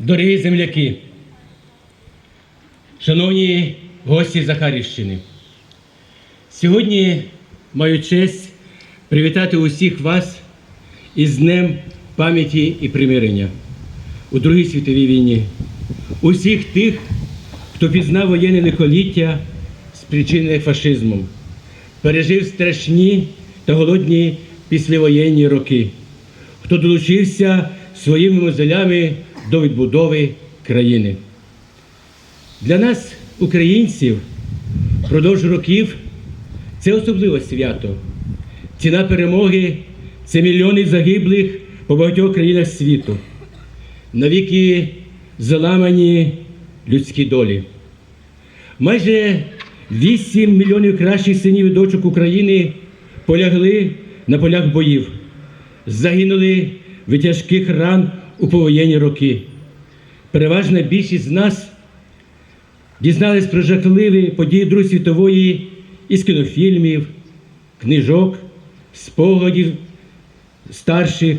Дорогі земляки, шановні гості Захарівщини, сьогодні маю честь привітати усіх вас із Днем пам'яті і примирення у Другій світовій війні, усіх тих, хто пізнав воєнне лихоліття, спричинене фашизмом, пережив страшні та голодні післявоєнні роки, хто долучився своїми мозолями до відбудови країни. Для нас, українців, впродовж років це особливе свято. Ціна перемоги це мільйони загиблих по багатьох країнах світу. Навіки заламані людські долі. Майже 8 мільйонів кращих синів і дочок України полягли на полях боїв, загинули від тяжких ран у повоєнні роки. Переважна більшість з нас дізнались про жахливі події Другої світової із кінофільмів, книжок, спогадів старших.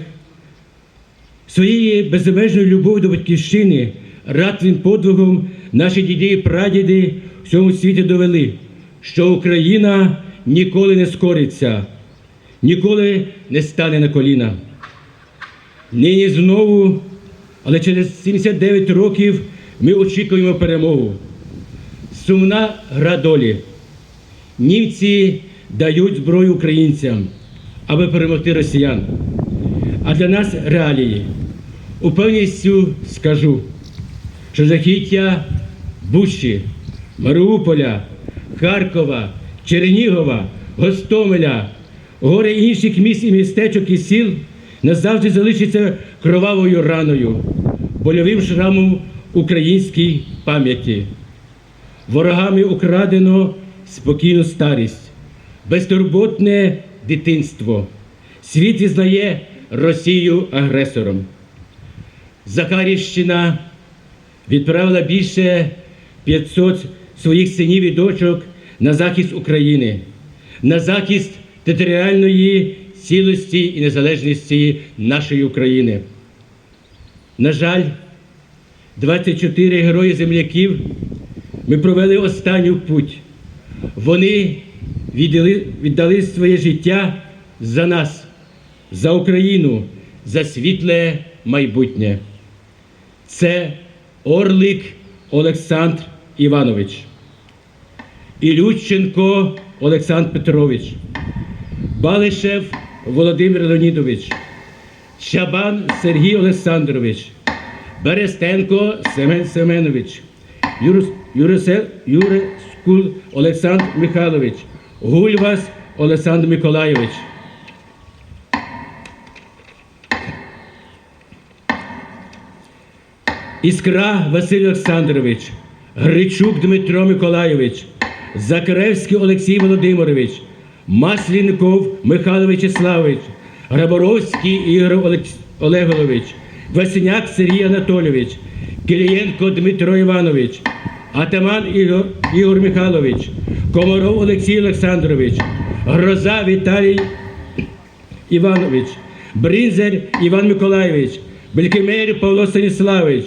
Своєю безмежною любов'ю до батьківщини, ратним подвигом наші діди і прадіди в цьому світі довели, що Україна ніколи не скориться, ніколи не стане на коліна. Нині знову, але через 79 років ми очікуємо перемогу. Сумна гра долі. Німці дають зброю українцям, аби перемогти росіян. А для нас реалії. Упевністю скажу, що жахіття Бучі, Маріуполя, Харкова, Чернігова, Гостомеля, горе інших міст і містечок і сіл назавжди залишиться кровавою раною, больовим шрамом українській пам'яті. Ворогами украдено спокійну старість, безтурботне дитинство. Світ визнає Росію агресором. Захарівщина відправила більше 500 своїх синів і дочок на захист України, на захист територіальної цілості і незалежності нашої України. На жаль, 24 герої земляків ми провели останню путь. Вони віддали, віддали своє життя за нас, за Україну, за світле майбутнє. Це Орлик Олександр Іванович, Ілюченко Олександр Петрович, Балишев Володимир Леонідович, Щабан Сергій Олександрович, Берестенко Семен Семенович, Юрис, Юрисе, Юрискул Олександр Михайлович, Гульвас Олександр Миколайович. Іскра Василь Олександрович, Гричук Дмитро Миколайович, Закаревський Олексій Володимирович, Маслінков Михайло Вячеславович, Граборовський Ігор Олегович, Васиняк Сергій Анатолійович, Килієнко Дмитро Іванович, Атаман Ігор, Ігор Михайлович, Комаров Олексій Олександрович, Гроза Віталій Іванович, Бринзер Іван Миколайович, Белькемер Павло Станіславович,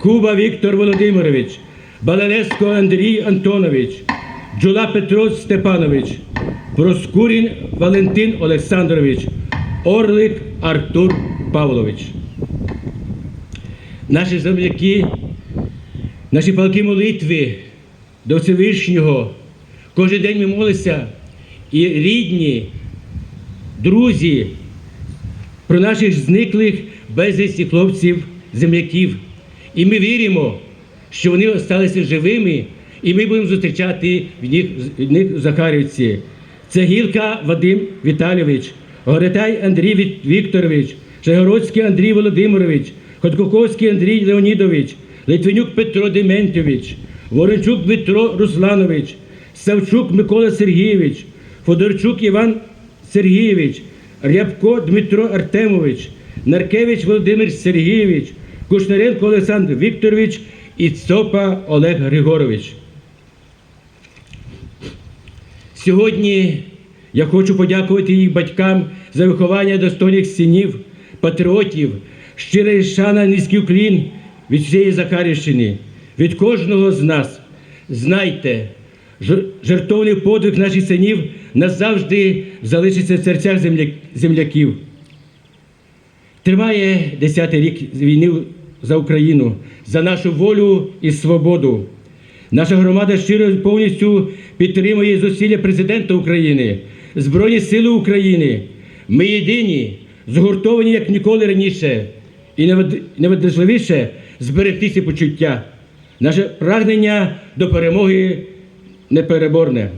Куба Віктор Володимирович, Балалеско Андрій Антонович, Джула Петро Степанович, Проскурін Валентин Олександрович, Орлик Артур Павлович. Наші земляки, наші палки молитви до Всевишнього. Кожен день ми молимося і рідні, друзі, про наших зниклих безвісті хлопців, земляків. І ми віримо, що вони залишилися живими, і ми будемо зустрічати від них, від них в Захарівці. Це Гілка Вадим Віталійович, Горетай Андрій Вікторович, Шегородський Андрій Володимирович, Ходкоковський Андрій Леонідович, Литвинюк Петро Дементьович, Ворончук Дмитро Русланович, Савчук Микола Сергійович, Федорчук Іван Сергійович, Рябко Дмитро Артемович, Наркевич Володимир Сергійович, Кушнаренко Олександр Вікторович і Цопа Олег Григорович. Сьогодні я хочу подякувати їх батькам за виховання достойних синів, патріотів, щира і шана низький уклін від всієї Захарівщини, від кожного з нас. Знайте, жер- жертовний подвиг наших синів назавжди залишиться в серцях земля- земляків. Триває 10-й рік війни за Україну, за нашу волю і свободу. Наша громада щиро повністю підтримує зусилля президента України, Збройні Сили України. Ми єдині, згуртовані як ніколи раніше, і найважливіше зберегти ці почуття. Наше прагнення до перемоги непереборне.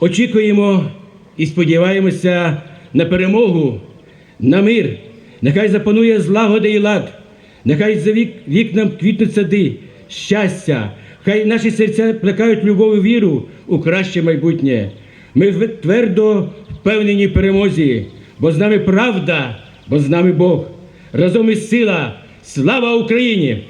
Очікуємо і сподіваємося на перемогу, на мир. Нехай запанує злагода і лад, нехай за вік, вікнам квітнуть сади, щастя, хай наші серця плекають любов і віру у краще майбутнє. Ми твердо впевнені в перемозі, бо з нами правда, бо з нами Бог. Разом із сила. Слава Україні!